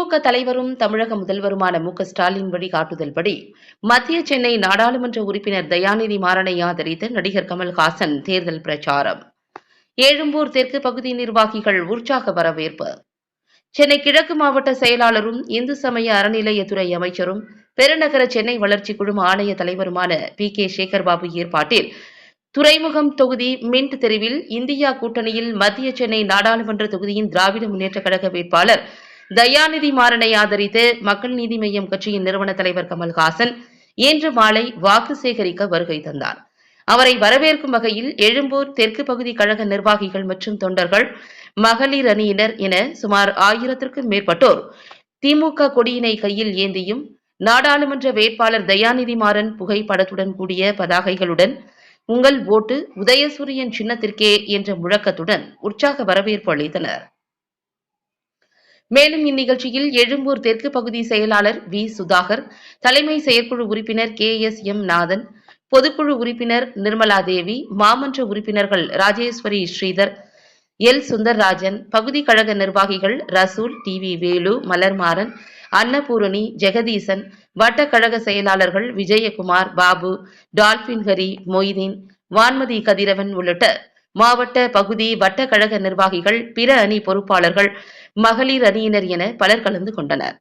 திமுக தலைவரும் தமிழக முதல்வருமான மு க ஸ்டாலின் வழிகாட்டுதல்படி மத்திய சென்னை நாடாளுமன்ற உறுப்பினர் தயாநிதி மாறனை ஆதரித்து நடிகர் கமல்ஹாசன் தேர்தல் பிரச்சாரம். ஏழும்பூர் தெற்கு பகுதி நிர்வாகிகள் உற்சாக வரவேற்பு. சென்னை கிழக்கு மாவட்ட செயலாளரும் இந்து சமய அறநிலையத்துறை அமைச்சரும் பெருநகர சென்னை வளர்ச்சி குழும ஆணைய தலைவருமான பி. கே. சேகர்பாபு ஏற்பாட்டில் துறைமுகம் தொகுதி மின்ட் தெருவில் இந்தியா கூட்டணியில் மத்திய சென்னை நாடாளுமன்ற தொகுதியின் திராவிட முன்னேற்றக் கழக வேட்பாளர் தயாநிதி மாறனை ஆதரித்து மக்கள் நீதி மய்யம் கட்சியின் நிறுவன தலைவர் கமல்ஹாசன் இன்று மாலை வாக்கு சேகரிக்க வருகை தந்தார். அவரை வரவேற்கும் வகையில் எழும்பூர் தெற்கு பகுதி கழக நிர்வாகிகள் மற்றும் தொண்டர்கள் மகளிர் அணியினர் என சுமார் ஆயிரத்திற்கும் மேற்பட்டோர் திமுக கொடியினை கையில் ஏந்தியும் நாடாளுமன்ற வேட்பாளர் தயாநிதி மாறன் புகைப்படத்துடன் கூடிய பதாகைகளுடன் உங்கள் ஓட்டு உதயசூரியன் சின்னத்திற்கே என்ற முழக்கத்துடன் உற்சாக வரவேற்பு அளித்தனர். மேலும் இந்நிகழ்ச்சியில் எழும்பூர் தெற்கு பகுதி செயலாளர் வி. சுதாகர் தலைமை செயற்குழு உறுப்பினர் கே. எஸ். எம். நாதன் பொதுக்குழு உறுப்பினர் நிர்மலா தேவி மாமன்ற உறுப்பினர்கள் ராஜேஸ்வரி ஸ்ரீதர் எல். சுந்தர்ராஜன் பகுதி கழக நிர்வாகிகள் ரசூல் டி. வி. வேலு மலர்மாறன் அன்னபூரணி ஜெகதீசன் வட்ட கழக செயலாளர்கள் விஜயகுமார் பாபு டால்பின் ஹரி மொய்தீன் வான்மதி கதிரவன் உள்ளிட்ட மாவட்ட பகுதி வட்ட கழக நிர்வாகிகள் பிற அணி பொறுப்பாளர்கள் மகளிர் அணியினர் என பலர் கலந்து கொண்டனர்.